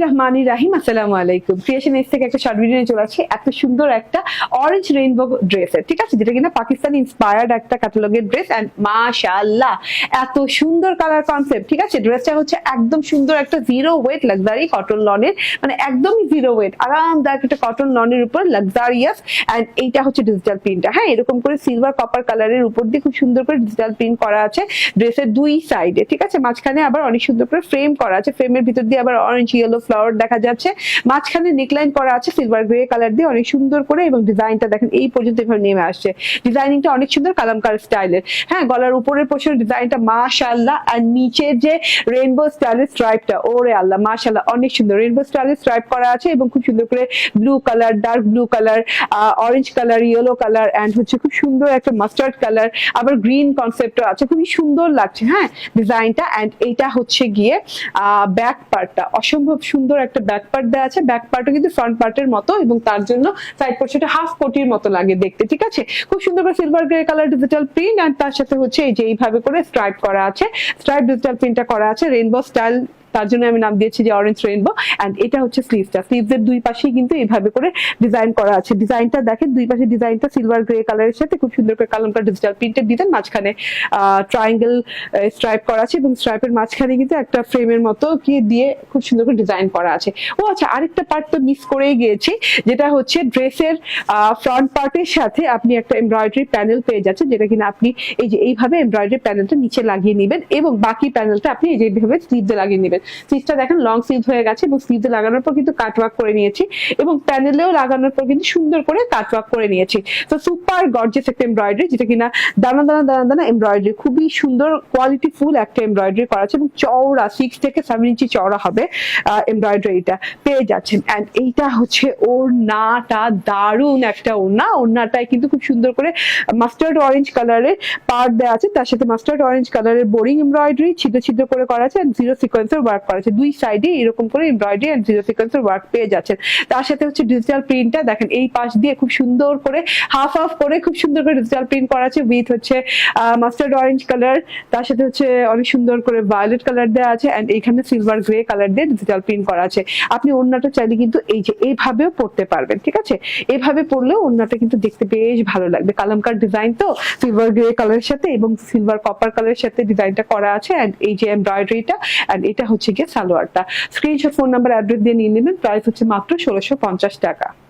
রহমান রাহিম, আসসালামু আলাইকুম। Creation S থেকে একটা শর্ট ভিডিও চলে আসছি। এত সুন্দর একটা অরেঞ্জ রেইনবো ড্রেসের ঠিক আছে? যেটা কিনা পাকিস্তানি ইন্সপায়ার্ড একটা ক্যাটালগের ড্রেস অ্যান্ড মাশাআল্লাহ, এত সুন্দর কালার কনসেপ্ট ঠিক আছে? ড্রেসটা হচ্ছে একদম সুন্দর একটা জিরো ওয়েট লাক্সারি কটন লনের মানে একদমই জিরো ওয়েট আরামদায়ক একটা কটন লনের উপর লাক্সারিয়াস অ্যান্ড এইটা হচ্ছে ডিজিটাল প্রিন্টটা হ্যাঁ এরকম করে সিলভার কপার কালারের উপর দিয়ে খুব সুন্দর করে ডিজিটাল প্রিন্ট করা আছে ড্রেসের দুই সাইডে ঠিক আছে? মাঝখানে আবার অনেক সুন্দর করে ফ্রেম করা আছে ফ্রেমের ভিতর দিয়ে আবার অরেঞ্জ ইয়েলো ফ্লাওয়ার দেখা যাচ্ছে। মাঝখানে নেকলাইন করা আছে সিলভার গ্রে কালার দিয়ে অনেক সুন্দর করে এবং ডিজাইনটা দেখেন, এই পর্যন্ত এভাবে নেমে আসছে। ডিজাইনিংটা অনেক সুন্দর কালামকার স্টাইলের হ্যাঁ গলার উপরের পোর্শন ডিজাইনটা মাশাআল্লাহ। আর নিচের যে রেইনবো স্টাইলের স্ট্রাইপটা ওরে আল্লাহ, মাশাআল্লাহ, অনেক সুন্দর। রেইনবো স্টাইলের স্ট্রাইপ করা আছে এবং খুব সুন্দর করে blue colour dark blue colour orange colour yellow colour and হচ্ছে খুব সুন্দর একটা মাস্টার্ড কালার আবার গ্রিন কনসেপ্টও আছে। খুবই সুন্দর লাগছে হ্যাঁ ডিজাইনটা অ্যান্ড এইটা হচ্ছে গিয়ে ব্যাক পার্টটা অসম্ভব সুন্দর একটা ব্যাক পার্ট দেওয়া আছে। ব্যাক পার্টও কিন্তু ফ্রন্ট পার্টের মতো এবং তার জন্য সাইড পোর্শনটা হাফ কোটির মতো লাগে দেখতে, ঠিক আছে? খুব সুন্দর করে silver grey colour digital print আর তার সাথে হচ্ছে এই যে এইভাবে করে স্ট্রাইপ করা আছে। স্ট্রাইপ ডিজিটাল প্রিন্টটা করা আছে রেইনবো স্টাইল তার জন্য আমি নাম দিয়েছি যে অরেঞ্জ রেইনবো এন্ড এটা হচ্ছে স্লিভসটা স্লিভস এর দুই পাশেই কিন্তু এইভাবে করে ডিজাইন করা আছে। ডিজাইনটা দেখেন, দুই পাশে ডিজাইনটা সিলভার গ্রে কালারের সাথে খুব সুন্দর করে কালামটা ডিজিটাল প্রিন্টেড দিতেন মাঝখানে ট্রায়াঙ্গেল স্ট্রাইপ করা আছে এবং স্ট্রাইপের মাঝখানে কিন্তু একটা ফ্রেমের মতো কি দিয়ে খুব সুন্দর করে ডিজাইন করা আছে। ও আচ্ছা আরেকটা পার্ট তো মিস করেই গিয়েছি, যেটা হচ্ছে ড্রেসের ফ্রন্ট পার্টের সাথে আপনি একটা এমব্রয়ডারি প্যানেল পেয়ে যাচ্ছেন, যেটা কিনা আপনি এই যে এইভাবে এমব্রয়ডারি প্যানেলটা নিচে লাগিয়ে নেবেন এবং বাকি প্যানেলটা আপনি এই যে এইভাবে স্লিভে লাগিয়ে নেবেন। স্লিভটা দেখেন লং স্লিভ হয়ে গেছে এবং স্লিভে লাগানোর পর কিন্তু কাটওয়ার্ক করে নিয়েছি এবং প্যানেলেও লাগানোর পর কিন্তু সুন্দর করে কাটওয়ার্ক করে নিয়েছি। তো সুপার গর্জিয়াস একটা এমব্রয়ডারি যেটা কিনা দানা দানা দানা দানা এমব্রয়ডারি খুবই সুন্দর কোয়ালিটি ফুল একটা এমব্রয়ডারি করা আছে এবং চওড়া সিক্স থেকে সেভেন ইঞ্চি চওড়া হবে এমব্রয়ডারিটা পেয়ে যাচ্ছেন। অ্যান্ড এইটা হচ্ছে ওর নাটা দারুণ একটা ওড়না। ওড়নাটায় কিন্তু খুব সুন্দর করে মাস্টার্ড অরেঞ্জ কালারের পার্ট দেওয়া আছে। তার সাথে মাস্টার্ড অরেঞ্জ কালারের বোরিং এমব্রয়ডারি ছিদ্র ছিদ্র করে করা আছে। জিরো সিকোয়েন্সের ওয়ার্ক করা আছে দুই সাইডে এরকম করে এমব্রয়ডারি অ্যান্ড জিরো সিকোয়েন্সের ওয়ার্ক পেয়ে যাচ্ছেন। তার সাথে হচ্ছে ডিজিটাল প্রিন্টটা দেখেন এই পাশ দিয়ে খুব সুন্দর করে হাফ হাফ করে খুব সুন্দর করে ডিজিটাল প্রিন্ট করা আছে উইথ হচ্ছে মাস্টার্ড অরেঞ্জ কালার তার সাথে হচ্ছে অনেক সুন্দর করে ভায়োলেট কালার দেওয়া আছে অ্যান্ড এইখানে সিলভার গ্রে কালার দিয়ে ডিজিটাল প্রিন্ট করা আছে। আপনি অন্যটা চাইলে কিন্তু এই যে এইভাবেও পড়তে পারবেন, ঠিক আছে? এইভাবে পড়লেও অন্যটা কিন্তু দেখতে বেশ ভালো লাগবে। কালামকার ডিজাইন তো সিলভার গ্রে কালারের সাথে এবং সিলভার কপার কালারের সাথে ডিজাইনটা করা আছে অ্যান্ড এই যে এমব্রয়ডারিটা অ্যান্ড এটা হচ্ছে গিয়ে সালোয়ারটা। স্ক্রিনশট ফোন নাম্বার অ্যাড্রেস দিয়ে নিয়ে নেবেন। প্রাইস হচ্ছে মাত্র ষোলোশো পঞ্চাশ টাকা।